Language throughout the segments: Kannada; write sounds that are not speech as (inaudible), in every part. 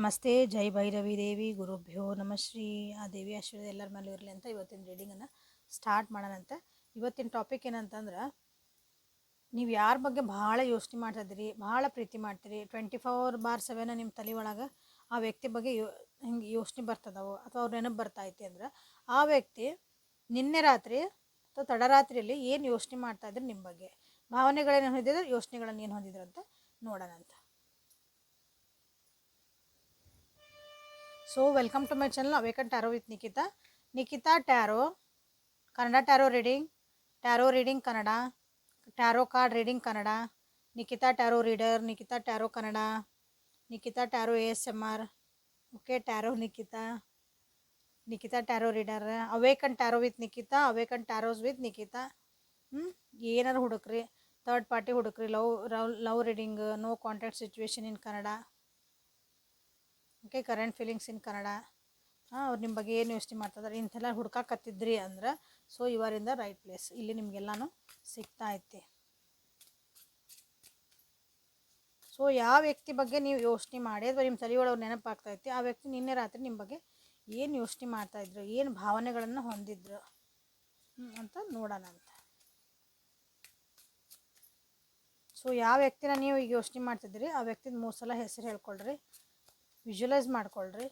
ನಮಸ್ತೆ, ಜೈ ಭೈರವಿ ದೇವಿ, ಗುರುಭ್ಯೋ ನಮ ಶ್ರೀ. ಆ ದೇವಿ ಆಶೀರ್ವಾದ ಎಲ್ಲರ ಮೇಲೂ ಇರಲಿ ಅಂತ ಇವತ್ತಿನ ರೀಡಿಂಗನ್ನು ಸ್ಟಾರ್ಟ್ ಮಾಡೋಣಂತೆ. ಇವತ್ತಿನ ಟಾಪಿಕ್ ಏನಂತಂದ್ರೆ, ನೀವು ಯಾರ ಬಗ್ಗೆ ಭಾಳ ಯೋಚನೆ ಮಾಡ್ತಿದ್ದೀರಿ ಭಾಳ ಪ್ರೀತಿ ಮಾಡ್ತೀರಿ ಟ್ವೆಂಟಿ ಫೋರ್ ಬಾರ್ ಸೆವೆನ್ ನಿಮ್ಮ ತಲೆ ಒಳಗೆ ಆ ವ್ಯಕ್ತಿ ಬಗ್ಗೆ ಯೋ, ಹಿಂಗೆ ಯೋಚನೆ ಬರ್ತದವು ಅಥವಾ ಅವ್ರ ನೆನಪು ಬರ್ತೈತಿ ಅಂದ್ರೆ, ಆ ವ್ಯಕ್ತಿ ನಿನ್ನೆ ರಾತ್ರಿ ಅಥವಾ ತಡರಾತ್ರಿಯಲ್ಲಿ ಏನು ಯೋಚನೆ ಮಾಡ್ತಾ ಮಾಡ್ತಾಯಿದ್ರು ನಿಮ್ಮ ಬಗ್ಗೆ? ಭಾವನೆಗಳೇನು ಹೊಂದಿದ್ರು, ಯೋಚನೆಗಳನ್ನು ಏನು ಹೊಂದಿದ್ರು ಅಂತ ನೋಡೋಣಂತ. So welcome to my channel awaken tarot with Nikhita Nikhita tarot Kannada tarot reading tarot reading Kannada tarot card reading Kannada Nikhita tarot reader Nikhita tarot Kannada Nikhita tarot A S M R okay tarot Nikhita Nikhita tarot reader awaken tarot with Nikhita awaken tarots with Nikhita ಹ್ಞೂ ಏನಾರು ಹುಡುಕ್ರಿ third party ಹುಡುಕ್ರಿ love love love reading no contact situation in Kannada okay current feelings in Kannada ಹಾಂ, ಅವ್ರು ನಿಮ್ಮ ಬಗ್ಗೆ ಏನು ಯೋಚನೆ ಮಾಡ್ತಿದ್ದಾರೆ ಇಂಥೆಲ್ಲ ಹುಡ್ಕಾಕತ್ತಿದ್ರಿ ಅಂದ್ರೆ ಸೊ ಇವರಿಂದ ರೈಟ್ ಪ್ಲೇಸ್ ಇಲ್ಲಿ ನಿಮಗೆಲ್ಲನೂ ಸಿಗ್ತಾ ಐತಿ. ಸೊ ಯಾವ ವ್ಯಕ್ತಿ ಬಗ್ಗೆ ನೀವು ಯೋಚನೆ ಮಾಡಿ, ಅಥವಾ ನಿಮ್ಮ ತಲೆಯೊಳಗೆ ನೆನಪಾಗ್ತೈತಿ ಆ ವ್ಯಕ್ತಿ ನಿನ್ನೆ ರಾತ್ರಿ ನಿಮ್ಮ ಬಗ್ಗೆ ಏನು ಯೋಚನೆ ಮಾಡ್ತಾಯಿದ್ರು ಏನು ಭಾವನೆಗಳನ್ನು ಹೊಂದಿದ್ರು ಅಂತ ನೋಡೋಣ ಅಂತ. ಸೊ ಯಾವ ವ್ಯಕ್ತಿನ ನೀವು ಈಗ ಯೋಚನೆ ಮಾಡ್ತಿದ್ರಿ ಆ ವ್ಯಕ್ತಿದ ಮೂರು ಸಲ ಹೆಸರು ಹೇಳ್ಕೊಳ್ರಿ. ವಿಜುವಲೈಸ್ ಮಾಡ್ಕೊಳ್ರಿ.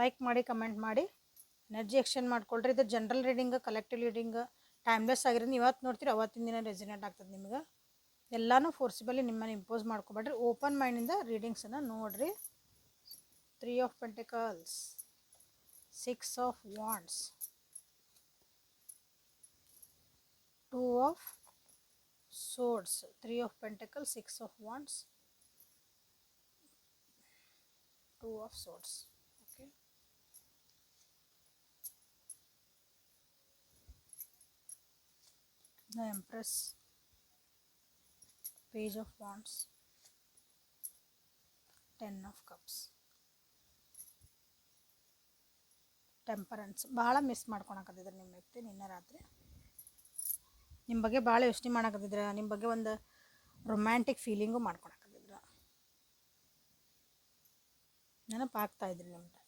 ಲೈಕ್ ಮಾಡಿ ಕಮೆಂಟ್ ಮಾಡಿ ಎನರ್ಜಿ ಎಕ್ಸ್ಚೇಂಜ್ ಮಾಡ್ಕೊಳ್ರಿ. ಇದು general reading collective reading timeless ಆಗಿರೋದು ಇವತ್ತು ನೋಡ್ತೀರಿ, ಅವತ್ತಿನ ದಿನ ರೆಸಿನೆಂಟ್ ಆಗ್ತದೆ ನಿಮ್ಗೆ. ಎಲ್ಲನೂ ಫೋರ್ಸಿಬಲಿ ನಿಮ್ಮನ್ನು ಇಂಪೋಸ್ ಮಾಡ್ಕೊಬೇಡ್ರಿ. ಓಪನ್ ಮೈಂಡಿಂದ ರೀಡಿಂಗ್ಸನ್ನು ನೋಡ್ರಿ. Three of pentacles six of wands two of swords three of pentacles six of wands two of swords, okay? The empress, page of wands, ten of cups. Temperance ಭಾಳ ಮಿಸ್ ಮಾಡ್ಕೊಳಕತ್ತಿದ್ರು ನಿಮ್ಮ ವ್ಯಕ್ತಿ ನಿನ್ನೆ ರಾತ್ರಿ ನಿಮ್ಮ ಬಗ್ಗೆ ಭಾಳ ಯೋಚನೆ ಮಾಡಕತ್ತಿದ್ರ ನಿಮ್ಮ ಬಗ್ಗೆ ಒಂದು ರೊಮ್ಯಾಂಟಿಕ್ ಫೀಲಿಂಗು ಮಾಡ್ಕೊಳಕತ್ತಿದ್ರ ನೆನಪಾಗ್ತಾ ಇದ್ರಿ ನಿಮ್ಗೆ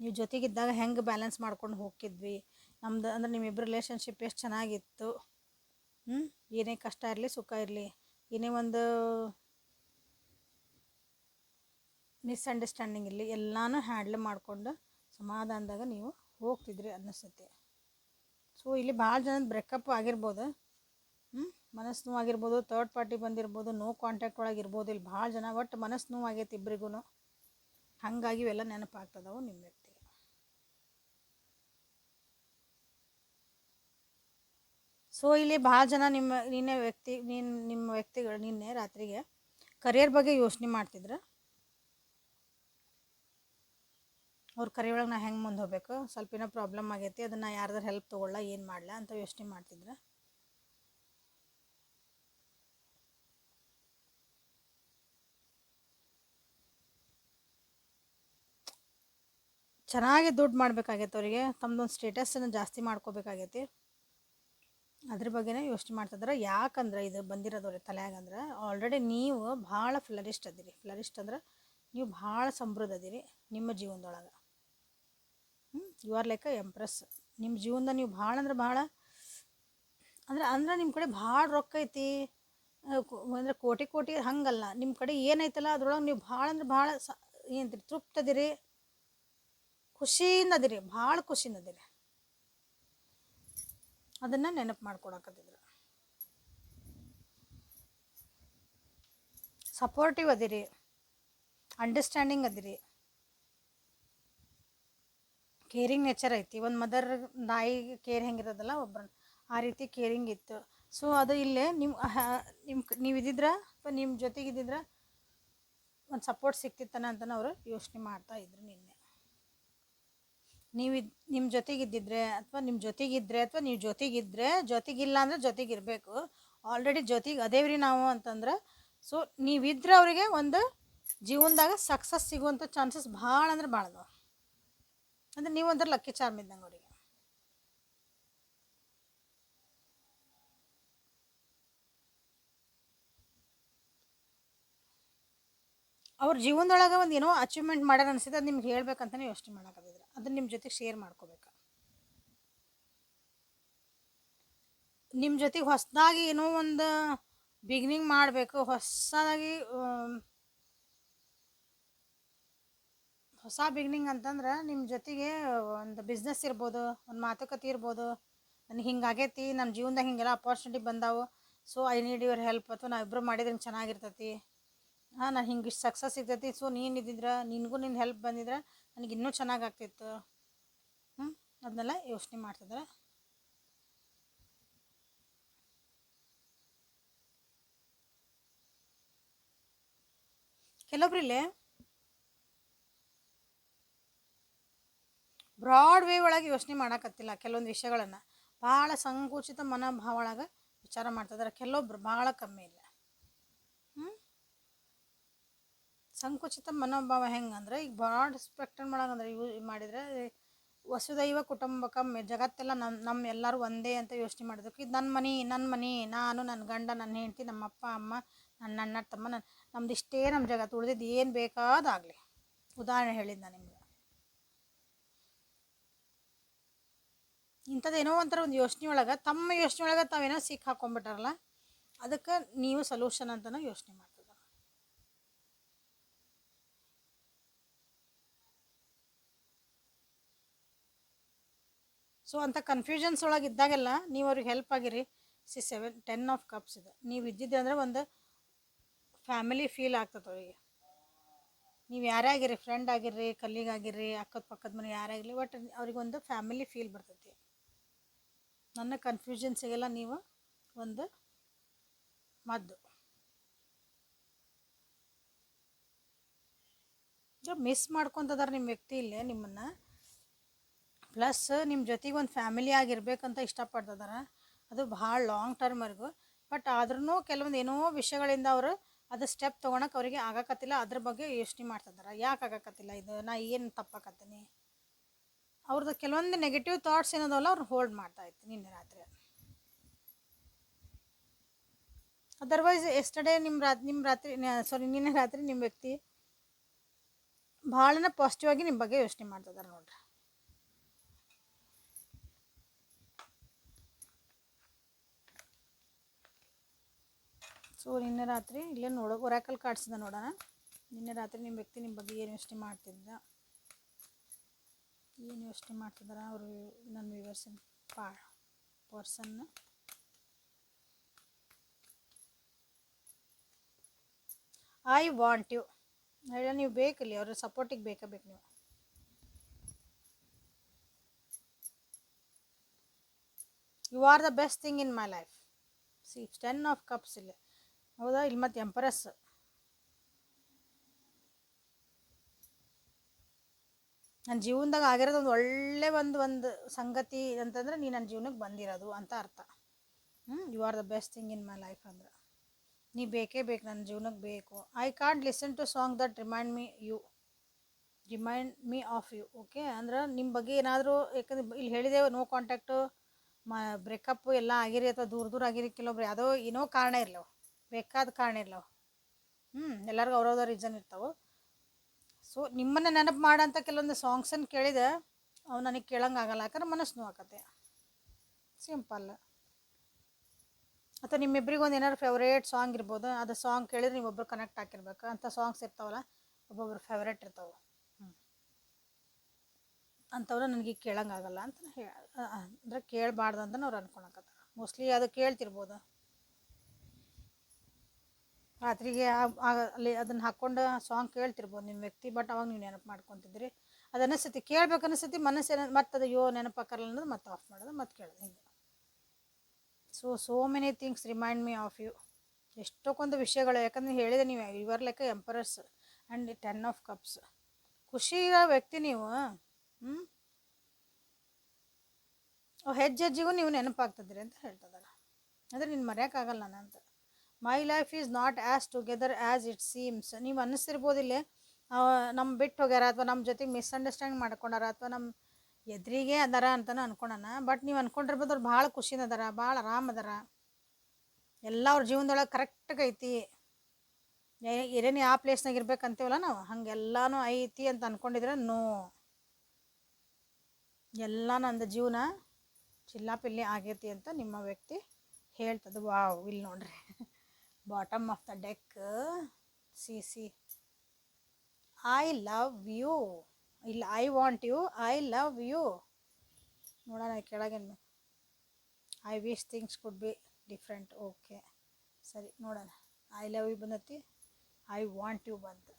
ನೀವು ಜೊತೆಗಿದ್ದಾಗ ಹೆಂಗೆ ಬ್ಯಾಲೆನ್ಸ್ ಮಾಡ್ಕೊಂಡು ಹೋಗ್ತಿದ್ವಿ? ನಮ್ದು ಅಂದ್ರೆ ನಿಮ್ಮಿಬ್ಬರ ರಿಲೇಷನ್ಶಿಪ್ ಎಷ್ಟು ಚೆನ್ನಾಗಿತ್ತು? ಹ್ಞೂ ಏನೇ ಕಷ್ಟ ಇರಲಿ, ಸುಖ ಇರಲಿ, ಏನೇ ಒಂದು ಮಿಸ್ಅಂಡರ್ಸ್ಟ್ಯಾಂಡಿಂಗ್ ಇರಲಿ, ಎಲ್ಲನೂ ಹ್ಯಾಂಡ್ಲ್ ಮಾಡಿಕೊಂಡು ಸಮಾಧಾನದಾಗ ನೀವು ಹೋಗ್ತಿದ್ರಿ ಅನ್ನಿಸುತ್ತೆ. ಸೊ ಇಲ್ಲಿ ಭಾಳ ಜನದ ಬ್ರೇಕಪ್ ಆಗಿರ್ಬೋದು. ಮನಸ್ಸು ನೋವಾಗಿರ್ಬೋದು ತರ್ಡ್ ಪಾರ್ಟಿ ಬಂದಿರ್ಬೋದು ನೋ ಕಾಂಟ್ಯಾಕ್ಟ್ ಒಳಗೆ ಇರ್ಬೋದು ಇಲ್ಲಿ ಭಾಳ ಜನ ಒಟ್ಟು ಮನಸ್ಸು ನೋವಾಗೈತೆ ಇಬ್ಬರಿಗೂ ಹಾಗಾಗಿ ಇವೆಲ್ಲ ನೆನಪಾಗ್ತದವು ನಿಮ್ಮ ವ್ಯಕ್ತಿಗೆ. ಸೊ ಇಲ್ಲಿ ಭಾಳ ಜನ ನಿಮ್ಮ, ನಿನ್ನೆ ವ್ಯಕ್ತಿ, ನೀನು, ನಿಮ್ಮ ವ್ಯಕ್ತಿಗಳು ನಿನ್ನೆ ರಾತ್ರಿಗೆ ಕರಿಯರ್ ಬಗ್ಗೆ ಯೋಚನೆ ಮಾಡ್ತಿದ್ರು? ಅವ್ರ ಕರಿಯೊಳಗೆ ನಾ ಹೆಂಗೆ ಮುಂದೆ ಹೋಗ್ಬೇಕು? ಸ್ವಲ್ಪ ಏನೋ ಪ್ರಾಬ್ಲಮ್ ಆಗೈತಿ, ಅದನ್ನು ಯಾರ್ದಾರು ಹೆಲ್ಪ್ ತೊಗೊಳ್ಳ, ಏನು ಮಾಡಲ ಅಂತ ಯೋಚನೆ ಮಾಡ್ತಿದ್ರೆ? ಚೆನ್ನಾಗಿ ದುಡ್ಡು ಮಾಡಬೇಕಾಗೈತೆ ಅವರಿಗೆ. ತಮ್ಮದೊಂದು ಸ್ಟೇಟಸನ್ನು ಜಾಸ್ತಿ ಮಾಡ್ಕೋಬೇಕಾಗೈತಿ. ಅದ್ರ ಬಗ್ಗೆನೇ ಯೋಚನೆ ಮಾಡ್ತಿದ್ರೆ ಯಾಕಂದ್ರೆ ಇದು ಬಂದಿರೋದು ಅವ್ರಿಗೆ ತಲೆಯಾಗ ಅಂದ್ರೆ ಆಲ್ರೆಡಿ ನೀವು ಭಾಳ ಫ್ಲರಿಸ್ಟ್ ಅದಿರಿ. ಫ್ಲರಿಸ್ಟ್ ಅಂದ್ರೆ ನೀವು ಭಾಳ ಸಮೃದ್ಧ ಅದಿರಿ ನಿಮ್ಮ ಜೀವನದೊಳಗೆ. You are like a empress ನಿಮ್ಮ ಜೀವನದ ನೀವು ಭಾಳ ಅಂದ್ರೆ ಭಾಳ ಅಂದ್ರೆ ಅಂದ್ರೆ ನಿಮ್ಮ ಕಡೆ ಭಾಳ ರೊಕ್ಕ ಐತಿ. ಅಂದ್ರೆ ಕೋಟಿ ಕೋಟಿ ಹಂಗಲ್ಲ. ನಿಮ್ಮ ಕಡೆ ಏನೈತಲ್ಲ ಅದ್ರೊಳಗೆ ನೀವು ಭಾಳ ಅಂದ್ರೆ ಭಾಳ ಸ ಏನಂತೀರಿ ತೃಪ್ತದಿರಿ ಖುಷಿಯಿಂದ ಅದಿರಿ ಭಾಳ ಖುಷಿಯಿಂದ ಅದಿರಿ ಅದನ್ನು ನೆನಪು ಮಾಡ್ಕೊಡಕತ್ತಿದ್ರು. ಸಪೋರ್ಟಿವ್ ಅದಿರಿ ಅಂಡರ್ಸ್ಟ್ಯಾಂಡಿಂಗ್ ಅದಿರಿ. ಕೇರಿಂಗ್ ನೇಚರ್ ಐತಿ. ಒಂದು ಮದರ್ ನಾಯಿ ಕೇರ್ ಹೆಂಗಿರೋದಲ್ಲ ಒಬ್ಬರ ಆ ರೀತಿ ಕೇರಿಂಗ್ ಇತ್ತು. ಸೊ ಅದು ಇಲ್ಲೇ ನಿಮ್ಮ ನಿಮ್ಮ ನೀವು ಇದ್ದಿದ್ರ ಅಥವಾ ನಿಮ್ಮ ಜೊತೆಗಿದ್ದಿದ್ರ ಒಂದು ಸಪೋರ್ಟ್ ಸಿಕ್ತಿತ್ತಾನ ಅಂತಲೇ ಅವರು ಯೋಚನೆ ಮಾಡ್ತಾ ಇದ್ರು ನಿನ್ನೆ. ನೀವು ನಿಮ್ಮ ಜೊತೆಗಿದ್ದಿದ್ರೆ ಅಥವಾ ನಿಮ್ಮ ಜೊತೆಗಿದ್ರೆ ಅಥವಾ ನೀವು ಜೊತೆಗಿದ್ರೆ ಜೊತೆಗಿಲ್ಲ ಅಂದರೆ ಜೊತೆಗಿರಬೇಕು. ಆಲ್ರೆಡಿ ಜೊತೆಗೆ ಅದೇವ್ರಿ ನಾವು ಅಂತಂದ್ರೆ ಸೊ ನೀವಿದ್ರೆ ಅವರಿಗೆ ಒಂದು ಜೀವನದಾಗ ಸಕ್ಸಸ್ ಸಿಗುವಂಥ ಚಾನ್ಸಸ್ ಭಾಳ ಅಂದ್ರೆ ಭಾಳ ಅದಾವ. ಅಂದ್ರೆ ನೀವು ಅಂದ್ರೆ ಲಕ್ಕಿ ಚಾರ್ಮ್ ಇದ್ದಂಗೆ ಅವರಿಗೆ. ಅವ್ರ ಜೀವನದೊಳಗೆ ಒಂದು ಏನೋ ಅಚೀವ್ಮೆಂಟ್ ಮಾಡ್ಯಾರ ಅನಿಸಿದೆ ಅದು ನಿಮ್ಗೆ ಹೇಳ್ಬೇಕಂತಲೇ ಯೋಚನೆ ಮಾಡಕತ್ತಿದ್ರು ಅದನ್ನ ನಿಮ್ಮ ಜೊತೆಗೆ ಶೇರ್ ಮಾಡ್ಕೋಬೇಕು. ನಿಮ್ಮ ಜೊತೆಗೆ ಹೊಸದಾಗಿ ಏನೋ ಒಂದು ಬಿಗಿನಿಂಗ್ ಮಾಡಬೇಕು, ಹೊಸದಾಗಿ ಹೊಸ ಬಿಗಿನಿಂಗ್ ಅಂತಂದ್ರೆ ನಿಮ್ಮ ಜೊತೆಗೆ ಒಂದು ಬಿಸ್ನೆಸ್ ಇರ್ಬೋದು, ಒಂದು ಮಾತುಕತೆ ಇರ್ಬೋದು. ನನಗೆ ಹಿಂಗಾಗೈತಿ ನಮ್ಮ ಜೀವನದಾಗ ಹಿಂಗೆಲ್ಲ opportunity ಬಂದಾವು. So I need your help ಅಥವಾ ನಾವು ಇಬ್ಬರು ಮಾಡಿದ್ರೆ ಹಿಂಗೆ ಚೆನ್ನಾಗಿರ್ತೈತಿ. ಹಾಂ, ನಾನು ಹಿಂಗೆ ಇಷ್ಟು ಸಕ್ಸಸ್ ಸಿಗ್ತೈತಿ. ಸೊ ನೀನು ಇದ್ದಿದ್ರೆ, ನಿನಗೂ ನಿನ್ನ ಹೆಲ್ಪ್ ಬಂದಿದ್ರೆ. ನನಗೆ ಇನ್ನೂ ಚೆನ್ನಾಗಿ ಆಗ್ತಿತ್ತು ಹ್ಞೂ ಅದನ್ನೆಲ್ಲ ಯೋಚನೆ ಮಾಡ್ತಿದ್ರೆ. ಕೆಲವೊಬ್ರಿಲ್ಲೇ ಬ್ರಾಡ್ ವೇ ಒಳಗೆ ಯೋಚನೆ ಮಾಡಕತ್ತಿಲ್ಲ ಕೆಲವೊಂದು ವಿಷಯಗಳನ್ನು. ಭಾಳ ಸಂಕುಚಿತ ಮನೋಭಾವ ಒಳಗೆ ವಿಚಾರ ಮಾಡ್ತಿದ್ದಾರೆ ಕೆಲವೊಬ್ರು ಭಾಳ ಕಮ್ಮಿ ಇಲ್ಲ ಹ್ಞೂ ಸಂಕುಚಿತ ಮನೋಭಾವ ಹೆಂಗಂದ್ರೆ, ಈಗ ಬ್ರಾಡ್ ಸ್ಪೆಕ್ಟ್ರಮ್ ಒಳಗಂದ್ರೆ ಯೂ ಮಾಡಿದರೆ, ವಸುದೈವ ಕುಟುಂಬಕಂ, ಜಗತ್ತೆಲ್ಲ ನಮ್ಮ ನಮ್ಮ ಎಲ್ಲರೂ ಒಂದೇ ಅಂತ ಯೋಚನೆ ಮಾಡಿದ್ರು ಇದು ನನ್ನ ಮನೆ ನನ್ನ ಮನೆ, ನಾನು ನನ್ನ ಗಂಡ ನನ್ನ ಹೆಂಡತಿ, ನಮ್ಮ ಅಪ್ಪ, ಅಮ್ಮ ನನ್ನ ಅಣ್ಣ ತಮ್ಮ ನನ್ನ ನಮ್ದು ಇಷ್ಟೇ ನಮ್ಮ ಜಗತ್ತು, ಉಳಿದಿದ್ದು ಏನು ಬೇಕಾದಾಗಲಿ. ಉದಾಹರಣೆ ಹೇಳಿದ್ದು ನಾನು ನಿಮ್ಗೆ. ಇಂಥದ್ದೇನೋ ಒಂಥರ ಒಂದು ಯೋಚನೆ ಒಳಗೆ, ತಮ್ಮ ಯೋಚನೆ ಒಳಗೆ ತಾವೇನೋ ಸಿಕ್ ಹಾಕೊಂಡ್ಬಿಟ್ಟಾರಲ್ಲ, ಅದಕ್ಕೆ ನೀವು ಸೊಲ್ಯೂಷನ್ ಅಂತಲೂ ಯೋಚನೆ ಮಾಡ್ತಿದ್ದಾರೆ ಸೊ ಅಂಥ ಕನ್ಫ್ಯೂಷನ್ಸ್ ಒಳಗೆ ಇದ್ದಾಗೆಲ್ಲ ನೀವು ಅವ್ರಿಗೆ ಹೆಲ್ಪ್ ಆಗಿರಿ. See seven ten of cups ಇದೆ. ನೀವು ಇದ್ದಿದ್ದೆ ಅಂದರೆ ಒಂದು ಫ್ಯಾಮಿಲಿ ಫೀಲ್ ಆಗ್ತದೆ ಅವರಿಗೆ. ನೀವು ಯಾರೇ ಆಗಿರಿ ಫ್ರೆಂಡ್ ಆಗಿರ್ರಿ ಕಲ್ಲಿಗೆ ಆಗಿರ್ರಿ ಅಕ್ಕದ ಪಕ್ಕದ ಮನೆ ಯಾರೇ ಆಗಿರಲಿ ಬಟ್ ಅವ್ರಿಗೊಂದು ಫ್ಯಾಮಿಲಿ ಫೀಲ್ ಬರ್ತೈತಿ. ನನ್ನ ಕನ್ಫ್ಯೂಷನ್ಸಿಗೆಲ್ಲ ನೀವು ಒಂದು ಮದ್ದು. ಮಿಸ್ ಮಾಡ್ಕೊತದಾರ ನಿಮ್ಮ ವ್ಯಕ್ತಿ ಇಲ್ಲೇ ನಿಮ್ಮನ್ನು. ಪ್ಲಸ್ ನಿಮ್ಮ ಜೊತೆಗೆ ಒಂದು ಫ್ಯಾಮಿಲಿ ಆಗಿರ್ಬೇಕಂತ ಇಷ್ಟಪಡ್ತಿದಾರ. ಅದು ಭಾಳ ಲಾಂಗ್ ಟರ್ಮ್ವರೆಗೂ ಬಟ್ ಆದ್ರೂ ಕೆಲವೊಂದು ಏನೋ ವಿಷಯಗಳಿಂದ ಅವರು ಅದು ಸ್ಟೆಪ್ ತೊಗೊಳಕ್ಕೆ ಅವರಿಗೆ ಆಗಕತ್ತಿಲ್ಲ. ಅದ್ರ ಬಗ್ಗೆ ಯೋಚನೆ ಮಾಡ್ತಿದ್ದಾರೆ ಯಾಕೆ ಆಗಕತ್ತಿಲ್ಲ ಇದು? ನಾ ಏನು ತಪ್ಪಾಕತ್ತೀನಿ? ಅವ್ರದ್ದು ಕೆಲವೊಂದು ನೆಗೆಟಿವ್ ಥಾಟ್ಸ್ ಏನದಲ್ಲ ಅವ್ರು ಹೋಲ್ಡ್ ಮಾಡ್ತಾ ಇತ್ತು ನಿನ್ನೆ ರಾತ್ರಿ. ಅದರ್ವೈಸ್ ಎಸ್ಟರ್ಡೇ ನಿಮ್ಮ ರಾತ್ರಿ ನಿಮ್ಮ ರಾತ್ರಿ ಸಾರಿ ನಿನ್ನೆ ರಾತ್ರಿ ನಿಮ್ಮ ವ್ಯಕ್ತಿ ಭಾಳನ ಪಾಸಿಟಿವ್ ಆಗಿ ನಿಮ್ಮ ಬಗ್ಗೆ ಯೋಚನೆ ಮಾಡ್ತಿದ್ದಾರೆ ನೋಡ್ರಿ. ಸೊ ನಿನ್ನೆ ರಾತ್ರಿ ಇಲ್ಲೇ ನೋಡೋ ಒರಾಕಲ್ ಕಾಡ್ಸಿದ ನೋಡೋಣ. ನಿನ್ನೆ ರಾತ್ರಿ ನಿಮ್ಮ ವ್ಯಕ್ತಿ ನಿಮ್ಮ ಬಗ್ಗೆ ಏನು ಯೋಚನೆ ಮಾಡ್ತಿದ್ದ? ಏನು ಯೋಚನೆ ಮಾಡ್ತಿದ್ದಾರ ಅವರು ನನ್ನ ವಿವರ್ಸ್ ಪಾ ಪರ್ಸನ್ ಐ ವಾಂಟ್ ಯು ಹೇಳ ನೀವು ಬೇಕಲ್ಲಿ, ಅವ್ರ ಸಪೋರ್ಟಿಗೆ ಬೇಕಾ ಬೇಕು ನೀವು? You are the best thing in my life see ten of cups ಇಲ್ಲ. ಹೌದಾ? ಇಲ್ಲಿ ಮತ್ತು ಎಂಪರಸ್ ನನ್ನ ಜೀವನದಾಗ ಆಗಿರೋದು ಒಂದು ಒಳ್ಳೆ ಒಂದು ಒಂದು ಸಂಗತಿ ಅಂತಂದ್ರೆ ನೀ ನನ್ನ ಜೀವನಕ್ಕೆ ಬಂದಿರೋದು ಅಂತ ಅರ್ಥ. ಹ್ಞೂ you are the best thing in my life ಅಂದ್ರೆ. ನೀ ಬೇಕೇ ಬೇಕು ನನ್ನ ಜೀವನಕ್ಕೆ ಬೇಕು. I can't listen to song that remind me you remind me of you okay ಅಂದ್ರೆ ನಿಮ್ಮ ಬಗ್ಗೆ ಏನಾದರೂ, ಯಾಕಂದ್ರೆ ಇಲ್ಲಿ ಹೇಳಿದೆವು ನೋ ಕಾಂಟ್ಯಾಕ್ಟು ಮ ಬ್ರೇಕಪ್ ಎಲ್ಲ ಆಗಿರಿ ಅಥವಾ ದೂರ ದೂರ ಆಗಿರಿ, ಕೆಲವೊಬ್ರು ಯಾವುದೋ ಏನೋ ಕಾರಣ ಇರ್ಲವು. ಬೇಕಾದ ಕಾರಣ ಇಲ್ಲ ಹ್ಞೂ ಎಲ್ಲರಿಗೂ ಅವ್ರವ್ರ ರೀಸನ್ ಇರ್ತಾವೆ. ಸೊ ನಿಮ್ಮನ್ನು ನೆನಪು ಮಾಡೋಂಥ ಕೆಲವೊಂದು ಸಾಂಗ್ಸನ್ನು ಕೇಳಿದೆ, ಅವು ನನಗೆ ಕೇಳಂಗೆ ಆಗಲ್ಲ. ಯಾಕಂದ್ರೆ ಮನಸ್ಸು ನೋವಾಕತ್ತೆ. ಸಿಂಪಲ್ ಅಥವಾ ನಿಮ್ಮಿಬ್ರಿಗೆ ಒಂದು ಏನಾದ್ರು ಫೇವ್ರೇಟ್ ಸಾಂಗ್ ಇರ್ಬೋದು, ಅದು ಸಾಂಗ್ ಕೇಳಿದ್ರೆ ನೀವು ಒಬ್ಬರು ಕನೆಕ್ಟ್ ಆಗಿರ್ಬೇಕು ಅಂಥ ಸಾಂಗ್ಸ್ ಇರ್ತಾವಲ್ಲ, ಒಬ್ಬೊಬ್ರು ಫೇವ್ರೇಟ್ ಇರ್ತಾವೆ. ಹ್ಞೂ ಅಂಥವ್ರು ನನಗೆ ಕೇಳಂಗಾಗಲ್ಲ ಅಂತ ಹೇಳ, ಅಂದರೆ ಕೇಳಬಾರ್ದು ಅಂತ ಅವ್ರು ಅನ್ಕೊಳಕತ್ತಾರ. ಮೋಸ್ಟ್ಲಿ ಅದು ಕೇಳ್ತಿರ್ಬೋದು. ರಾತ್ರಿಗೆ ಅಲ್ಲಿ ಅದನ್ನು ಹಾಕ್ಕೊಂಡು ಸಾಂಗ್ ಕೇಳ್ತಿರ್ಬೋದು ನಿಮ್ಮ ವ್ಯಕ್ತಿ ಬಟ್ ಅವಾಗ ನೀವು ನೆನಪು ಮಾಡ್ಕೊತಿದ್ರಿ ಅದು ಅನಿಸ್ತೈತಿ ಕೇಳ್ಬೇಕು ಅನಿಸ್ತೈತಿ ಮನಸ್ಸು ಏನ ಮತ್ತೆ ಅದು ಯೋ ನೆನಪಾಕಲ್ಲ ಅನ್ನೋದು ಮತ್ತೆ ಆಫ್ ಮಾಡೋದು, ಮತ್ತೆ ಕೇಳೋದು ಹಿಂಗೆ. So so many things remind me of you ಎಷ್ಟೊಂದು ವಿಷಯಗಳು, ಯಾಕಂದ್ರೆ ಹೇಳಿದೆ ನೀವು ಇವರ್ ಲೆಕ್ಕ emperors and ten of cups ಖುಷಿ ವ್ಯಕ್ತಿ ನೀವು ಹ್ಞೂ ಹೆಜ್ಜೆ ನೀವು ನೆನಪಾಗ್ತದ್ರಿ ಅಂತ ಹೇಳ್ತದಲ್ಲ ಅಂದರೆ ನೀನು ಮರೆಯೋಕ್ಕಾಗಲ್ಲ ನಾನು ಅಂತ my life is not as together as it seems ನೀವು ಅನ್ನಿಸ್ತಿರ್ಬೋದಿಲ್ಲೇ ನಮ್ಮ ಬಿಟ್ಟು ಹೋಗ್ಯಾರ ಅಥವಾ ನಮ್ಮ ಜೊತೆಗೆ ಮಿಸ್ಅಂಡರ್ಸ್ಟ್ಯಾಂಡ್ ಮಾಡ್ಕೊಂಡಾರ ಅಥವಾ ನಮ್ಮ ಎದುರಿಗೆ ಅದಾರ ಅಂತಲೂ ಅನ್ಕೊಳಣ ಬಟ್ ನೀವು ಅಂದ್ಕೊಂಡಿರ್ಬೋದು ಅವ್ರು ಭಾಳ ಖುಷಿನ ಅದಾರ, ಭಾಳ ಆರಾಮ ಅದಾರ. ಎಲ್ಲ ಅವ್ರ ಜೀವನದೊಳಗೆ ಕರೆಕ್ಟಾಗಿ ಐತಿ. ಏನೇನು ಯಾವ ಪ್ಲೇಸ್ನಾಗ ಇರ್ಬೇಕಂತೀವಲ್ಲ ನಾವು? ಹಂಗೆಲ್ಲಾನು ಐತಿ ಅಂತ ಅಂದ್ಕೊಂಡಿದ್ರೆ ನೋ ಎಲ್ಲ ನಂದು ಜೀವನ ಚಿಲ್ಲಾಪಿಲ್ಲಿ ಆಗೈತಿ ಅಂತ ನಿಮ್ಮ ವ್ಯಕ್ತಿ ಹೇಳ್ತದೆ. ವಾವ್ ಇಲ್ಲಿ ನೋಡ್ರಿ. Bottom of the deck see see I love you ಇಲ್ಲ I want you I love you ನೋಡೋಣ ಕೆಳಗೇನು I wish things could be different okay ಸರಿ, ನೋಡೋಣ. ಐ ಲವ್ ಯು ಬಂದತಿ. ಐ ವಾಂಟ್ ಯು ಬಂತು.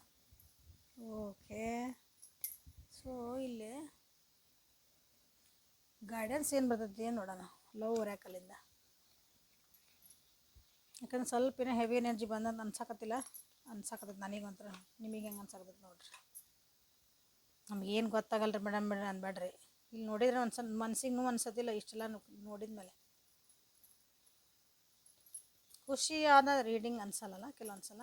ಓಕೆ ಸೊ ಇಲ್ಲಿ ಗೈಡೆನ್ಸ್ ಏನು ಬರ್ತೈತಿ ನೋಡೋಣ. ಲವ್ ಒರ್ಯಾಕಲ್ಲಿಂದ ಯಾಕಂದ್ರೆ ಸ್ವಲ್ಪ ಏನೋ ಹೆವಿ ಎನರ್ಜಿ ಬಂದಂತ ಅನ್ಸಕತ್ತಿಲ್ಲ. ಅನ್ಸಕತ್ತೈತಿ ನನಗಂತ್ರ. ನಿಮಗೆ ಹೆಂಗೆ ಅನ್ಸಕತ್ತೈತಿ ನೋಡ್ರಿ. ನಮ್ಗೆ ಗೊತ್ತಾಗಲ್ಲ ರೀ ಮೇಡಮ್ ಮೇಡಮ್ ಅನ್ಬೇಡ್ರಿ. ಇಲ್ಲಿ ನೋಡಿದ್ರೆ ಸಲ ಮನ್ಸಿಗೆ ಅನ್ಸತ್ತಿಲ್ಲ, ಇಷ್ಟೆಲ್ಲ ನೋಡಿದ ಮೇಲೆ ಖುಷಿಯಾದ ರೀಡಿಂಗ್ ಅನ್ಸಲ್ಲಲ್ಲ ಕೆಲವೊಂದು ಸಲ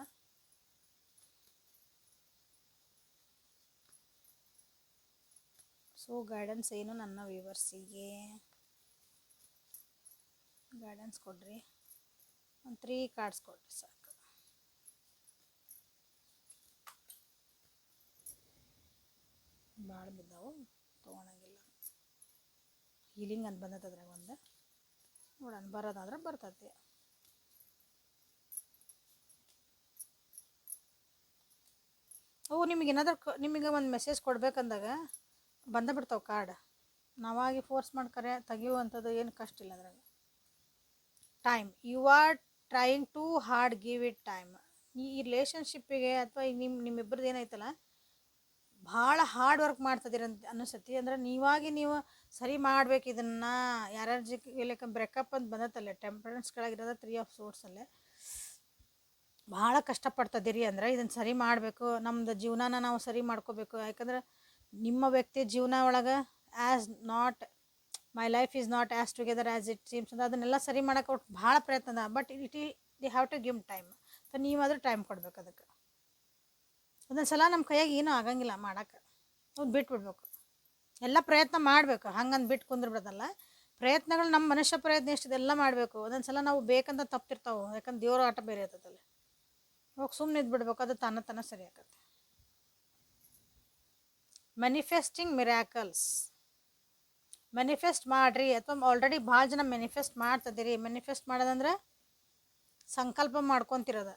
ಸೊ ಗೈಡೆನ್ಸ್ ಏನು ನನ್ನ ವ್ಯೂವರ್ಸಿಗೆ ಗೈಡೆನ್ಸ್ ಕೊಡ್ರಿ. ಒಂದು ತ್ರೀ ಕಾರ್ಡ್ಸ್ ಕೊಡಿರಿ ಸಾಕು. ಭಾಳ ಬಿದ್ದಾವು, ತೊಗೊಳಂಗಿಲ್ಲ. ಹೀಲಿಂಗ್ ಅಂತ ಬಂದೈತೆ ಅದ್ರಾಗ ಒಂದು. ನೋಡೋಣ, ಬರೋದಾದ್ರೆ ಬರ್ತೈತಿ. ಓ, ನಿಮಗೆ ಏನಾದ್ರು ಕ, ನಿಮಗೆ ಒಂದು ಮೆಸೇಜ್ ಕೊಡ್ಬೇಕಂದಾಗ ಬಂದ ಬಿಡ್ತಾವೆ ಕಾರ್ಡ್ ನಾವಾಗಿ ಫೋರ್ಸ್ ಮಾಡ್ಕರೆ, ತೆಗಿಯುವಂಥದ್ದು ಏನು ಕಷ್ಟ ಇಲ್ಲ ಅದ್ರಾಗ. Time you are trying too hard give it time ಈ ರಿಲೇಷನ್ಶಿಪ್ಪಿಗೆ ಅಥವಾ ಈಗ ನಿಮ್ಮ ನಿಮ್ಮಿಬ್ಬರದ್ದು ಏನಾಯ್ತಲ್ಲ, ಭಾಳ ಹಾರ್ಡ್ ವರ್ಕ್ ಮಾಡ್ತದಿರ ಅಂತ ಅನಿಸತಿ ಅಂದ್ರೆ ನೀವಾಗಿ ನೀವು ಸರಿ ಮಾಡ್ಬೇಕು ಇದನ್ನು ಯಾರ್ಯಾರ ಇಲ್ಲಕ್ಕೆ ಬ್ರೇಕಪ್ ಅಂತ ಬಂದತ್ತಲ್ಲ ಟೆಂಪರೆನ್ಸ್ ಕೆಳಗಿರೋದ ತ್ರೀ ಆಫ್ ಸೋರ್ಸಲ್ಲೇ ಭಾಳ ಕಷ್ಟಪಡ್ತದಿರಿ ಅಂದ್ರೆ ಇದನ್ನು ಸರಿ ಮಾಡಬೇಕು ನಮ್ಮದು ಜೀವನಾನ ನಾವು ಸರಿ ಮಾಡ್ಕೋಬೇಕು. ಯಾಕಂದ್ರೆ ನಿಮ್ಮ ವ್ಯಕ್ತಿ ಜೀವನ ಒಳಗೆ as not my life is not as together as it seems ಅಂತ ಅದನ್ನೆಲ್ಲ ಸರಿ ಮಾಡೋಕೆ ಒಟ್ಟು ಭಾಳ ಪ್ರಯತ್ನ ಬಟ್ ಇಟ್ ಈ the have to give time so ನೀವಾದರೂ time ಕೊಡ್ಬೇಕು ಅದಕ್ಕೆ. ಒಂದೊಂದು ಸಲ ನಮ್ಮ ಕೈಯಾಗ ಏನೂ ಆಗಂಗಿಲ್ಲ ಮಾಡೋಕೆ ಅವ್ನು ಬಿಟ್ಬಿಡ್ಬೇಕು. ಎಲ್ಲ ಪ್ರಯತ್ನ ಮಾಡಬೇಕು. ಹಂಗಂದು ಬಿಟ್ಟು ಕುಂದ್ರಬಿಡೋದಲ್ಲ ಪ್ರಯತ್ನಗಳು ನಮ್ಮ ಮನುಷ್ಯ ಪ್ರಯತ್ನ ಎಷ್ಟು ಇದೆಲ್ಲ ಮಾಡಬೇಕು. ಒಂದೊಂದು ಸಲ ನಾವು ಬೇಕಂತ ತಪ್ತಿರ್ತಾವೆ ಯಾಕಂದ್ರೆ ದೇವ್ರ ಆಟ ಬೇರೆ ಇರ್ತದಲ್ಲ. ಹೋಗಿ ಸುಮ್ಮನೆ ಇದ್ಬಿಡ್ಬೇಕು. ಅದು ತನ್ನ ತನ ಸರಿ ಆಗತ್ತೆ ಮ್ಯಾನಿಫೆಸ್ಟಿಂಗ್ ಮಿರಾಕಲ್ಸ್ ಮ್ಯಾನಿಫೆಸ್ಟ್ ಮಾಡಿರಿ, ಅಥವಾ ಆಲ್ರೆಡಿ ಭಾಳ ಜನ ಮ್ಯಾನಿಫೆಸ್ಟ್ ಮಾಡ್ತದಿರಿ ಮೆನಿಫೆಸ್ಟ್ ಮಾಡೋದಂದ್ರೆ ಸಂಕಲ್ಪ ಮಾಡ್ಕೊತಿರೋದ.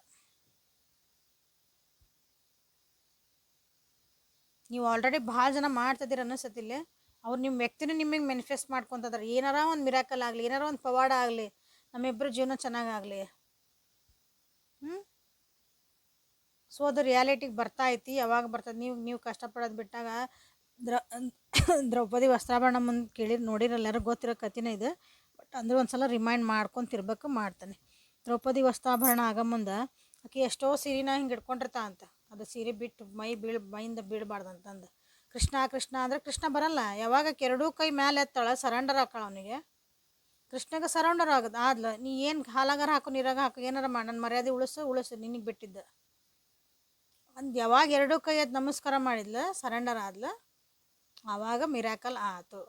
ನೀವು ಆಲ್ರೆಡಿ ಭಾಳ ಜನ ಮಾಡ್ತಿದ್ದೀರ ಅನ್ನಿಸತಿಲ್ಲ ಅವ್ರು ನಿಮ್ಮ ವ್ಯಕ್ತಿನೂ ನಿಮಗೆ ಮೆನಿಫೆಸ್ಟ್ ಮಾಡ್ಕೊತದಾರೆ. ಏನಾರ ಒಂದು ಮಿರಾಕಲ್ ಆಗಲಿ, ಏನಾರ ಒಂದು ಪವಾಡ ಆಗಲಿ ನಮ್ಮಿಬ್ಬರ ಜೀವನ ಚೆನ್ನಾಗಾಗಲಿ ಹ್ಞೂ ಸೊ ಅದು ರಿಯಾಲಿಟಿಗೆ ಬರ್ತಾ ಐತಿ, ಯಾವಾಗ ಬರ್ತದೆ? ನೀವು ನೀವು ಕಷ್ಟಪಡೋದು ಬಿಟ್ಟಾಗ ದ್ರ (coughs) ದ್ರೌಪದಿ ವಸ್ತ್ರಾಭರಣ ಮುಂದೆ ಕೇಳಿರಿ ನೋಡಿರಲ್ಲ ಎಲ್ಲರೂ ಗೊತ್ತಿರೋ ಕಥೆನೇ ಇದು. ಬಟ್ ಅಂದ್ರೆ ಒಂದು ಸಲ ರಿಮೈಂಡ್ ಮಾಡ್ಕೊಂತಿರ್ಬೇಕು ಮಾಡ್ತಾನೆ. ದ್ರೌಪದಿ ವಸ್ತ್ರಾಭರಣ ಆಗ ಮುಂದೆ ಆಕೆ ಎಷ್ಟೋ ಸೀರೆನ ಹಿಂಗೆ ಹಿಡ್ಕೊಂಡಿರ್ತಾ ಅಂತ. ಅದು ಸೀರೆ ಬಿಟ್ಟು ಮೈ ಬೀಳ್ ಮೈಯಿಂದ ಬೀಳಬಾರ್ದು ಅಂತಂದು. ಕೃಷ್ಣ ಕೃಷ್ಣ ಅಂದ್ರೆ ಕೃಷ್ಣ ಬರಲ್ಲ. ಯಾವಾಗ ಎರಡೂ ಕೈ ಮೇಲೆ ಎತ್ತಾಳೆ ಸರೆಂಡರ್ ಹಾಕಾಳ ಅವನಿಗೆ. ಕೃಷ್ಣಗೆ ಸರೌಂಡರ್ ಆಗದು ಆದ್ಲ, ನೀ ಏನು ಹಾಲಾಗಾರ ಹಾಕು, ನೀರಾಗ ಹಾಕು, ಏನಾರ ಮಾಡಿ ನನ್ನ ಮರ್ಯಾದೆ ಉಳಿಸು ಉಳಿಸು, ನಿನಗೆ ಬಿಟ್ಟಿದ್ದ. ಅಂದ್ ಯಾವಾಗ ಎರಡೂ ಕೈ ಎದ್ದು ನಮಸ್ಕಾರ ಮಾಡಿದ್ಲ ಸರೆಂಡರ್ ಆದ್ಲ. ಆವಾಗ ಮಿರಾಕಲ್ ಆತು.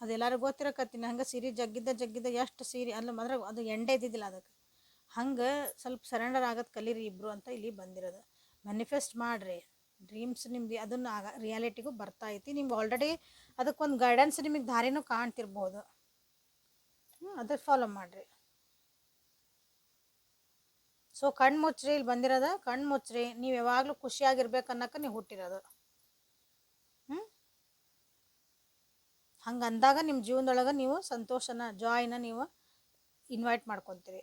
ಅದೆಲ್ಲರಿಗೂ ಗೊತ್ತಿರೋ ಕತ್ತಿನ ಹಂಗೆ ಸೀರೆ ಜಗ್ಗಿದ್ದ ಜಗ್ಗಿದ್ದ ಎಷ್ಟು ಸೀರೆ ಅಲ್ಲ ಅಂದ್ರೆ ಅದು ಎಂಡೆ ಇದ್ದಿದ್ದಿಲ್ಲ ಅದಕ್ಕೆ. ಹಂಗೆ ಸ್ವಲ್ಪ ಸರೆಂಡರ್ ಆಗೋದು ಕಲೀರಿ ಇಬ್ಬರು ಅಂತ ಇಲ್ಲಿ ಬಂದಿರೋದು. ಮ್ಯಾನಿಫೆಸ್ಟ್ ಮಾಡಿರಿ. ಡ್ರೀಮ್ಸ್ ನಿಮ್ದು ಅದನ್ನು ಆಗ ರಿಯಾಲಿಟಿಗೂ ಬರ್ತಾ ಐತಿ. ನಿಮ್ಗೆ ಆಲ್ರೆಡಿ ಅದಕ್ಕೊಂದು ಗೈಡೆನ್ಸ್ ನಿಮಗೆ ದಾರಿನೂ ಕಾಣ್ತಿರ್ಬೋದು. ಹ್ಞೂ ಅದ್ರ ಫಾಲೋ ಮಾಡಿರಿ. ಸೊ ಕಣ್ಣು ಮುಚ್ಚ್ರಿ ಇಲ್ಲಿ ಬಂದಿರೋದು ಕಣ್ಣು ಮುಚ್ಚ್ರಿ ನೀವು ಯಾವಾಗಲೂ ಖುಷಿಯಾಗಿರ್ಬೇಕು ಅನ್ನೋಕೆ ನೀವು ಹುಟ್ಟಿರೋದು. ಹಂಗೆ ಅಂದಾಗ ನಿಮ್ಮ ಜೀವನದೊಳಗೆ ನೀವು ಸಂತೋಷನ ಜಾಯ್ನ ನೀವು ಇನ್ವೈಟ್ ಮಾಡ್ಕೊತೀರಿ.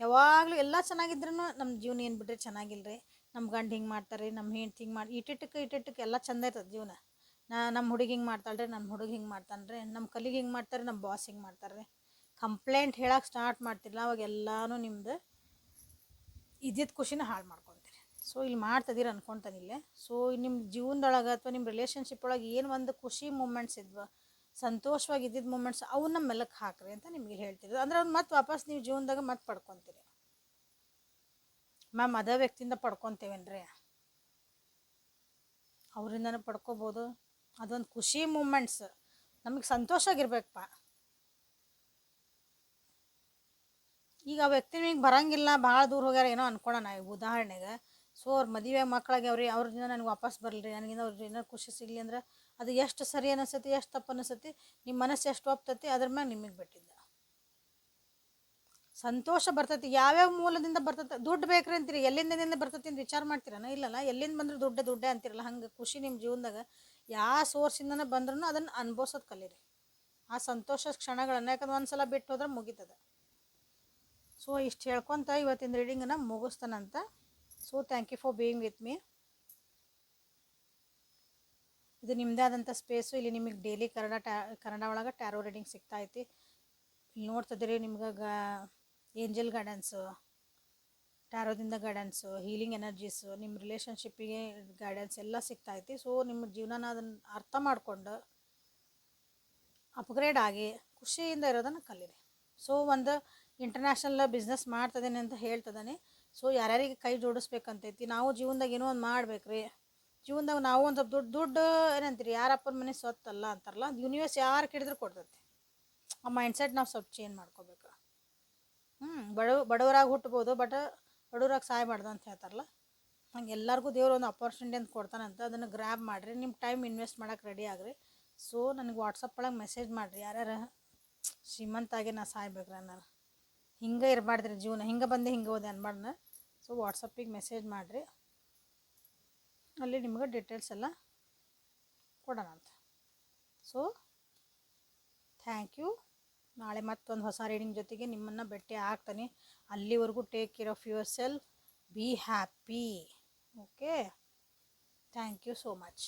ಯಾವಾಗಲೂ ಎಲ್ಲ ಚೆನ್ನಾಗಿದ್ರೂ ನಮ್ಮ ಜೀವನ ಏನು ಬಿಟ್ಟರೆ ಚೆನ್ನಾಗಿಲ್ರಿ. ನಮ್ಮ ಗಂಡು ಹಿಂಗೆ ಮಾಡ್ತಾರೆ ನಮ್ಮ ಹೆಂಡ್ತಿ ಹಿಂಗೆ ಮಾಡಿ ಇಟ್ಟಿಟ್ಟಕ್ಕೆ ಇಟ್ಟಿಟ್ಟಕ್ಕೆ ಎಲ್ಲ ಚಂದ ಇರ್ತದೆ ಜೀವನ. ನಾ ನಮ್ಮ ಹುಡುಗಿ ಹಿಂಗೆ ಮಾಡ್ತಾಳ್ರಿ ನಮ್ಮ ಹುಡುಗಿ ಹಿಂಗೆ ಮಾಡ್ತಾನೆ ರೀ ನಮ್ಮ ಕಲಿಗೆ ಹಿಂಗೆ ಮಾಡ್ತಾರೆ ನಮ್ಮ ಬಾಸ್ ಹಿಂಗೆ ಮಾಡ್ತಾರೆ ರೀ ಕಂಪ್ಲೇಂಟ್ ಹೇಳಕ್ಕೆ ಸ್ಟಾರ್ಟ್ ಮಾಡ್ತಿರಲ್ಲ ಅವಾಗ ಎಲ್ಲನೂ ನಿಮ್ಮದು ಇದ್ದಿದ್ದ ಖುಷಿನ ಹಾಳು ಮಾಡ್ಕೊತೀರಿ. ಸೊ ಇಲ್ಲಿ ಮಾಡ್ತದೀರ ಅನ್ಕೊತಾನಿಲ್ಲ. ಸೊ ನಿಮ್ಮ ಜೀವನದೊಳಗೆ ಅಥವಾ ನಿಮ್ಮ ರಿಲೇಷನ್ಶಿಪ್ ಒಳಗೆ ಏನು ಒಂದು ಖುಷಿ ಮೂಮೆಂಟ್ಸ್ ಇದ್ವ ಸಂತೋಷವಾಗಿ ಇದ್ದಿದ್ದ ಮೂಮೆಂಟ್ಸ್ ಅವನ್ನ ಮೆಲ್ಲಕ್ಕೆ ಹಾಕ್ರಿ ಅಂತ ನಿಮಗೆ ಹೇಳ್ತಿರೋದು. ಅಂದ್ರೆ ಅವ್ನು ಮತ್ತೆ ವಾಪಸ್ ನೀವು ಜೀವನದಾಗ ಮತ್ತೆ ಪಡ್ಕೊತೀರಿ. ಮ್ಯಾಮ್ ಅದೇ ವ್ಯಕ್ತಿಯಿಂದ ಪಡ್ಕೊತೇವೇನ್ರಿ? ಅವರಿಂದನೂ ಪಡ್ಕೋಬೋದು. ಅದೊಂದು ಖುಷಿ ಮೂಮೆಂಟ್ಸ್ ನಮಗೆ ಸಂತೋಷ ಆಗಿರ್ಬೇಕಪ್ಪ ಈಗ ಆ ವ್ಯಕ್ತಿ ನಿಮಗೆ ಬರಂಗಿಲ್ಲ, ಭಾಳ ದೂರ ಹೋಗ್ಯಾರ ಏನೋ ಅನ್ಕೊಳೋಣ. ಈಗ ಉದಾಹರಣೆಗೆ, ಸೊ ಅವ್ರ ಮದುವೆ ಮಕ್ಕಳಾಗಿ ಅವ್ರಿ ಅವ್ರಿಂದ ನನಗೆ ವಾಪಸ್ ಬರಲಿ ನನಗಿಂದ ಅವ್ರ ಏನೋ ಖುಷಿ ಸಿಗಲಿ ಅಂದ್ರೆ ಅದು ಎಷ್ಟು ಸರಿ ಅನಿಸತಿ ಎಷ್ಟು ತಪ್ಪು ಅನಿಸ್ತತಿ, ನಿಮ್ಮ ಮನಸ್ಸು ಎಷ್ಟು ಒಪ್ತತಿ ಅದ್ರ ಮ್ಯಾಗ ನಿಮಗೆ ಬಿಟ್ಟಿದ್ದ. ಸಂತೋಷ ಬರ್ತೈತಿ. ಯಾವ್ಯಾವ ಮೂಲದಿಂದ ಬರ್ತೈತೆ? ದುಡ್ಡು ಬೇಕ್ರಿ ಅಂತೀರಿ. ಎಲ್ಲಿಂದ ಬರ್ತೈತಿ ಅಂತ ವಿಚಾರ ಮಾಡ್ತೀರನ ಇಲ್ಲಲ್ಲ? ಎಲ್ಲಿಂದ ಬಂದ್ರೆ ದುಡ್ಡೇ ದುಡ್ಡೇ ಅಂತೀರಲ್ಲ? ಹಂಗೆ ಖುಷಿ ನಿಮ್ಮ ಜೀವನದಾಗ ಯಾವ ಸೋರ್ಸಿಂದನೇ ಬಂದ್ರೂ ಅದನ್ನು ಅನ್ಭವಿಸೋದು ಕಲೀರಿ. ಆ ಸಂತೋಷ ಕ್ಷಣಗಳನ್ನು. ಯಾಕಂದ್ರೆ ಒಂದು ಸಲ ಬಿಟ್ಟು ಹೋದ್ರೆ ಮುಗೀತದ. ಸೊ ಇಷ್ಟು ಹೇಳ್ಕೊತ ಇವತ್ತಿನ ರೀಡಿಂಗನ್ನು ಮುಗಿಸ್ತಾನಂತ. So thank you for being with me ಇದು ನಿಮ್ಮದೇ ಆದಂಥ ಸ್ಪೇಸು ಇಲ್ಲಿ ನಿಮಗೆ ಡೈಲಿ ಕನ್ನಡ ಟ್ಯಾ ಕನ್ನಡ ಒಳಗೆ ಟ್ಯಾರೋ ರೀಡಿಂಗ್ ಸಿಗ್ತಾ ಐತಿ. ಇಲ್ಲಿ ನೋಡ್ತಿದ್ದೀರಿ ನಿಮ್ಗೆ ಗ ಏಂಜಲ್ ಗೈಡೆನ್ಸು ಟ್ಯಾರೋದಿಂದ ಗೈಡೆನ್ಸು ಹೀಲಿಂಗ್ ಎನರ್ಜೀಸು ನಿಮ್ಮ ರಿಲೇಷನ್ಶಿಪ್ಪಿಗೆ ಗೈಡೆನ್ಸ್ ಎಲ್ಲ ಸಿಗ್ತಾ ಐತಿ. ಸೊ ನಿಮ್ಮ ಜೀವನನ ಅದನ್ನು ಅರ್ಥ ಮಾಡಿಕೊಂಡು ಅಪ್ಗ್ರೇಡ್ ಆಗಿ ಖುಷಿಯಿಂದ ಇರೋದನ್ನು ಕಲೀರಿ. ಸೊ ಒಂದು ಇಂಟರ್ನ್ಯಾಷನಲ್ ಬಿಸ್ನೆಸ್ ಮಾಡ್ತದೇನೆ ಅಂತ ಹೇಳ್ತದಾನೆ. ಸೊ ಯಾರ್ಯಾರಿಗೆ ಕೈ ಜೋಡಿಸ್ಬೇಕಂತೈತಿ, ನಾವು ಜೀವನದಾಗ ಏನೋ ಒಂದು ಮಾಡ್ಬೇಕ್ರಿ. ಜೀವನದಾಗ ನಾವು ಒಂದು ಸ್ವಲ್ಪ ದುಡ್ಡು ದುಡ್ಡು ಏನಂತೀರಿ, ಯಾರಪ್ಪನ ಮನೆ ಸ್ವತ್ತಲ್ಲ ಅಂತಾರಲ್ಲ ಯೂನಿವರ್ಸ್ ಯಾರು ಕಿಡಿದ್ರು ಕೊಡ್ತೈತಿ. ಆ ಮೈಂಡ್ಸೆಟ್ ನಾವು ಸ್ವಲ್ಪ ಚೇಂಜ್ ಮಾಡ್ಕೋಬೇಕು. ಹ್ಞೂ ಬಡವ ಬಡವರಾಗಿ ಹುಟ್ಬೋದು ಬಟ್ ಬಡವರಾಗಿ ಸಾಯಬಾರ್ದು ಅಂತ ಹೇಳ್ತಾರಲ್ಲ, ಹಂಗೆ ಎಲ್ಲರಿಗೂ ದೇವ್ರು ಒಂದು ಅಪರ್ಚುನಿಟಿ ಅಂತ ಕೊಡ್ತಾನಂತ ಅದನ್ನು ಗ್ರ್ಯಾಬ್ ಮಾಡಿರಿ ನಿಮ್ಮ ಟೈಮ್ ಇನ್ವೆಸ್ಟ್ ಮಾಡೋಕೆ ರೆಡಿ ಆಗ್ರಿ. ಸೊ ನನಗೆ ವಾಟ್ಸಪ್ ಒಳಗೆ ಮೆಸೇಜ್ ಮಾಡಿರಿ, ಯಾರ್ಯಾರು ಶ್ರೀಮಂತಾಗಿ ನಾ ಸಾಯ್ಬೇಕ್ರಿ ನಾನು ಹಿಂಗೆ ಇರಬಾರ್ದ್ರಿ ಜೀವನ, ಹಿಂಗೆ ಬಂದೆ ಹಿಂಗೆ ಹೋದೆ ಅನ್ಬಾರ್ದು ಸೊ ವಾಟ್ಸಪ್ಪಿಗೆ ಮೆಸೇಜ್ ಮಾಡಿರಿ. ಅಲ್ಲಿ ನಿಮ್ಗೆ ಡೀಟೇಲ್ಸ್ ಎಲ್ಲ ಕೊಡೋಣ ಅಂತ. ಸೊ ಥ್ಯಾಂಕ್ ಯು ನಾಳೆ ಮತ್ತೊಂದು ಹೊಸ ರೀಡಿಂಗ್ ಜೊತೆಗೆ ನಿಮ್ಮನ್ನು ಭೇಟಿ ಆಗ್ತಾನೆ. ಅಲ್ಲಿವರೆಗೂ take care of yourself be happy okay thank you so much